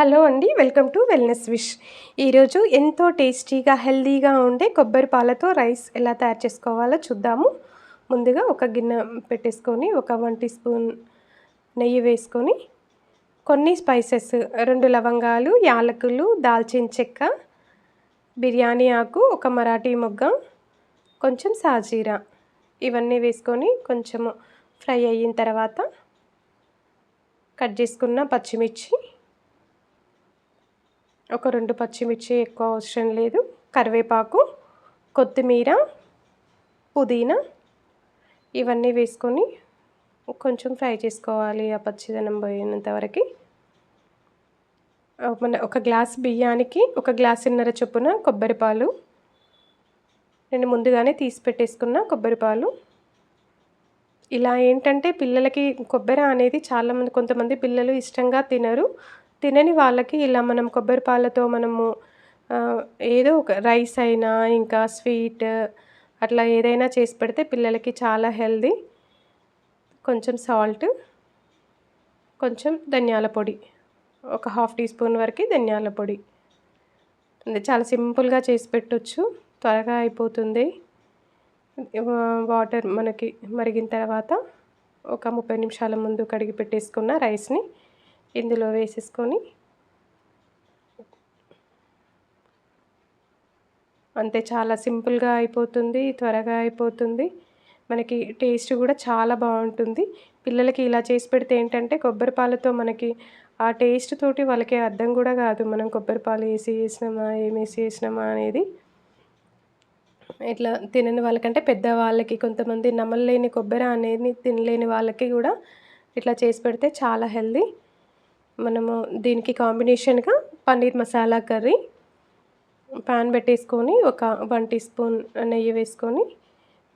Hello అండి welcome to wellness wish. ఈరోజు ఎంతో టేస్టీగా హెల్దీగా ఉండే కొబ్బరి పాలతో రైస్ ఎలా తయారు చేసుకోవాలో చూద్దాము. ముందుగా ఒక గిన్నె పెట్టేసుకొని ఒక వన్ టీ స్పూన్ నెయ్యి వేసుకొని కొన్ని స్పైసెస్ రెండు లవంగాలు యాలకులు దాల్చిన చెక్క బిర్యానీ ఆకు ఒక మరాఠీ మొగ్గ కొంచెం సాజీరా. ఇవన్నీ వేసుకొని కొంచెము ఫ్రై అయిన తర్వాత కట్ చేసుకున్న పచ్చిమిర్చి ఒక రెండు పచ్చిమిర్చి ఎక్కువ అవసరం లేదు. కరివేపాకు కొత్తిమీర పుదీనా ఇవన్నీ వేసుకొని కొంచెం ఫ్రై చేసుకోవాలి ఆ పచ్చిదనం పోయినంత వరకు. మన ఒక గ్లాస్ బియ్యానికి ఒక గ్లాసున్నర చొప్పున కొబ్బరి పాలు. నేను ముందుగానే తీసి పెట్టేసుకున్న కొబ్బరి పాలు. ఇలా ఏంటంటే పిల్లలకి కొబ్బరి అనేది చాలామంది కొంతమంది పిల్లలు ఇష్టంగా తినరు. తినని వాళ్ళకి ఇలా మనం కొబ్బరి పాలతో మనము ఏదో ఒక రైస్ అయినా ఇంకా స్వీట్ అట్లా ఏదైనా చేసి పెడితే పిల్లలకి చాలా హెల్దీ. కొంచెం సాల్ట్ కొంచెం ధనియాల పొడి ఒక హాఫ్ టీ స్పూన్ వరకు ధనియాల పొడి. చాలా సింపుల్గా చేసి పెట్టొచ్చు త్వరగా అయిపోతుంది. వాటర్ మనకి మరిగిన తర్వాత ఒక ముప్పై నిమిషాల ముందు కడిగి పెట్టేసుకున్న రైస్ని ఇందులో వేసేసుకొని అంతే చాలా సింపుల్గా అయిపోతుంది త్వరగా అయిపోతుంది. మనకి టేస్ట్ కూడా చాలా బాగుంటుంది. పిల్లలకి ఇలా చేసి పెడితే ఏంటంటే కొబ్బరి పాలతో మనకి ఆ టేస్ట్ తోటి వాళ్ళకి అర్థం కూడా కాదు. మనం కొబ్బరి పాలు వేసి వేసినామా ఏమేసి వేసినామా అనేది. ఇట్లా తినని వాళ్ళకంటే పెద్దవాళ్ళకి కొంతమంది నమ్మలేని కొబ్బరి అనేది తినలేని వాళ్ళకి కూడా ఇట్లా చేసి పెడితే చాలా హెల్దీ. మనము దీనికి కాంబినేషన్గా పన్నీర్ మసాలా కర్రీ పాన్ పెట్టేసుకొని ఒక వన్ టీ స్పూన్ నెయ్యి వేసుకొని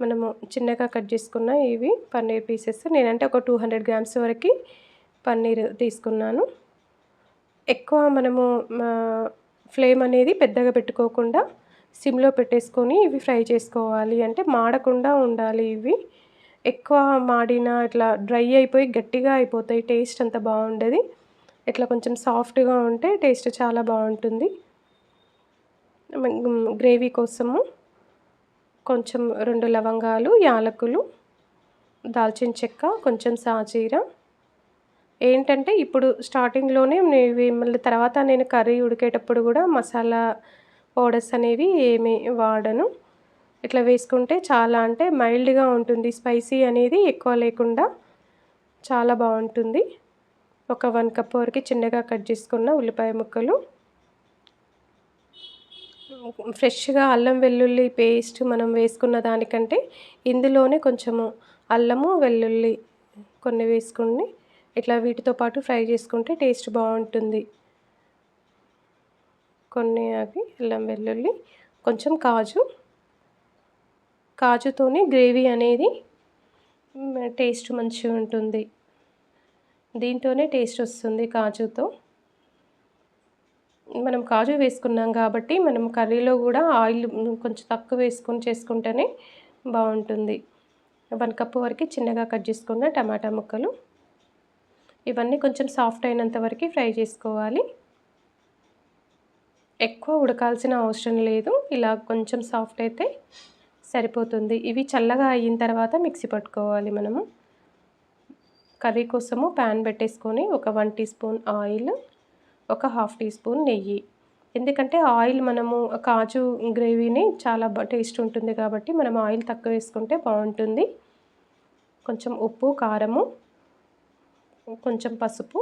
మనము చిన్నగా కట్ చేసుకున్న ఇవి పన్నీర్ పీసెస్. నేనంటే ఒక టూ హండ్రెడ్ గ్రామ్స్ వరకు పన్నీర్ తీసుకున్నాను. ఎక్కువ మనము ఫ్లేమ్ అనేది పెద్దగా పెట్టుకోకుండా సిమ్లో పెట్టేసుకొని ఇవి ఫ్రై చేసుకోవాలి. అంటే మాడకుండా ఉండాలి ఇవి. ఎక్కువ మాడిన ఇట్లా డ్రై అయిపోయి గట్టిగా అయిపోతాయి టేస్ట్ అంత బాగుండదు. ఇట్లా కొంచెం సాఫ్ట్గా ఉంటే టేస్ట్ చాలా బాగుంటుంది. గ్రేవీ కోసము కొంచెం రెండు లవంగాలు యాలకులు దాల్చిన చెక్క కొంచెం సాజీర. ఏంటంటే ఇప్పుడు స్టార్టింగ్లోనే మళ్ళీ తర్వాత నేను కర్రీ ఉడికేటప్పుడు కూడా మసాలా పౌడర్స్ అనేవి ఏమి వాడను. ఇట్లా వేసుకుంటే చాలా అంటే మైల్డ్గా ఉంటుంది. స్పైసీ అనేది ఎక్కువ లేకుండా చాలా బాగుంటుంది. ఒక వన్ కప్ వరకు చిన్నగా కట్ చేసుకున్న ఉల్లిపాయ ముక్కలు. ఫ్రెష్గా అల్లం వెల్లుల్లి పేస్ట్ మనం వేసుకున్న దానికంటే ఇందులోనే కొంచెము అల్లము వెల్లుల్లి కొన్ని వేసుకుని ఇట్లా వీటితో పాటు ఫ్రై చేసుకుంటే టేస్ట్ బాగుంటుంది. కొన్ని అవి అల్లం వెల్లుల్లి కొంచెం కాజు. కాజుతోనే గ్రేవీ అనేది టేస్ట్ మంచిగా ఉంటుంది. దీంతోనే టేస్ట్ వస్తుంది కాజుతో. మనం కాజు వేసుకున్నాం కాబట్టి మనం కర్రీలో కూడా ఆయిల్ కొంచెం తక్కువ వేసుకొని చేసుకుంటేనే బాగుంటుంది. వన్ కప్ వరకు చిన్నగా కట్ చేసుకున్న టమాటా ముక్కలు. ఇవన్నీ కొంచెం సాఫ్ట్ అయినంత వరకు ఫ్రై చేసుకోవాలి. ఎక్కువ ఉడకాల్సిన అవసరం లేదు. ఇలా కొంచెం సాఫ్ట్ అయితే సరిపోతుంది. ఇవి చల్లగా అయిన తర్వాత మిక్సీ పట్టుకోవాలి మనము. కర్రీ కోసము ప్యాన్ పెట్టేసుకొని ఒక వన్ టీ స్పూన్ ఆయిల్ ఒక హాఫ్ టీ స్పూన్ నెయ్యి. ఎందుకంటే ఆయిల్ మనము కాజు గ్రేవీని చాలా టేస్ట్ ఉంటుంది కాబట్టి మనం ఆయిల్ తక్కువ వేసుకుంటే బాగుంటుంది. కొంచెం ఉప్పు కారము కొంచెం పసుపు.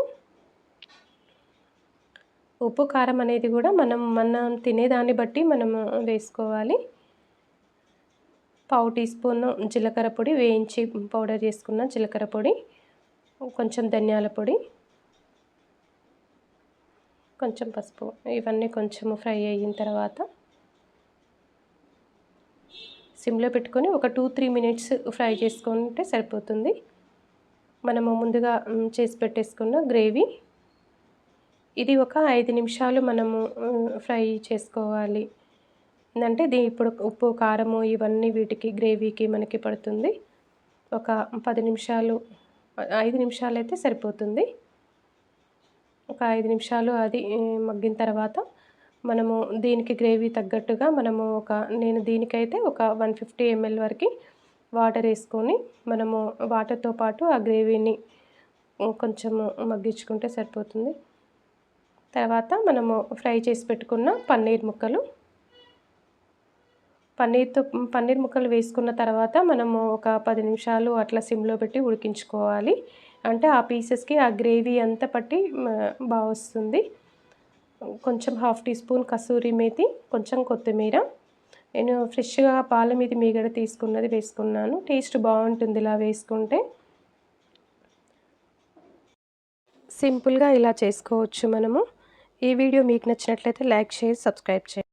ఉప్పు కారం అనేది కూడా మనం మనం తినేదాన్ని బట్టి మనం వేసుకోవాలి. పావు టీ స్పూన్ జీలకర్ర పొడి వేయించి పౌడర్ చేసుకున్న జీలకర్ర పొడి. కొంచెం ధనియాల పొడి కొంచెం పసుపు ఇవన్నీ కొంచెం ఫ్రై అయిన తర్వాత సిమ్లో పెట్టుకొని ఒక టూ త్రీ మినిట్స్ ఫ్రై చేసుకుంటే సరిపోతుంది. మనము ముందుగా చేసి పెట్టేసుకున్న గ్రేవీ. ఇది ఒక ఐదు నిమిషాలు మనము ఫ్రై చేసుకోవాలి. ఏంటంటే దీ ఇప్పుడు ఉప్పు కారము ఇవన్నీ వీటికి గ్రేవీకి మనకి పడుతుంది. ఒక పది నిమిషాలు ఐదు నిమిషాలు అయితే సరిపోతుంది. ఒక ఐదు నిమిషాలు అది మగ్గిన తర్వాత మనము దీనికి గ్రేవీ తగ్గట్టుగా మనము ఒక నేను దీనికైతే ఒక వన్ ఫిఫ్టీ ఎంఎల్ వరకు వాటర్ వేసుకొని మనము వాటర్తో పాటు ఆ గ్రేవీని కొంచెము మగ్గించుకుంటే సరిపోతుంది. తర్వాత మనము ఫ్రై చేసి పెట్టుకున్న పన్నీర్ ముక్కలు పన్నీర్తో పన్నీర్ ముక్కలు వేసుకున్న తర్వాత మనము ఒక పది నిమిషాలు అట్లా సిమ్లో పెట్టి ఉడికించుకోవాలి. అంటే ఆ పీసెస్కి ఆ గ్రేవీ అంతా పట్టి బాగా వస్తుంది. కొంచెం half teaspoon kasuri methi కొంచెం కొత్తిమీర. నేను ఫ్రెష్గా పాల మీద మీగడ తీసుకున్నది వేసుకున్నాను. టేస్ట్ బాగుంటుంది ఇలా వేసుకుంటే. సింపుల్గా ఇలా చేసుకోవచ్చు మనము. ఈ వీడియో మీకు నచ్చినట్లయితే లైక్ చేసి సబ్స్క్రైబ్ చేయండి.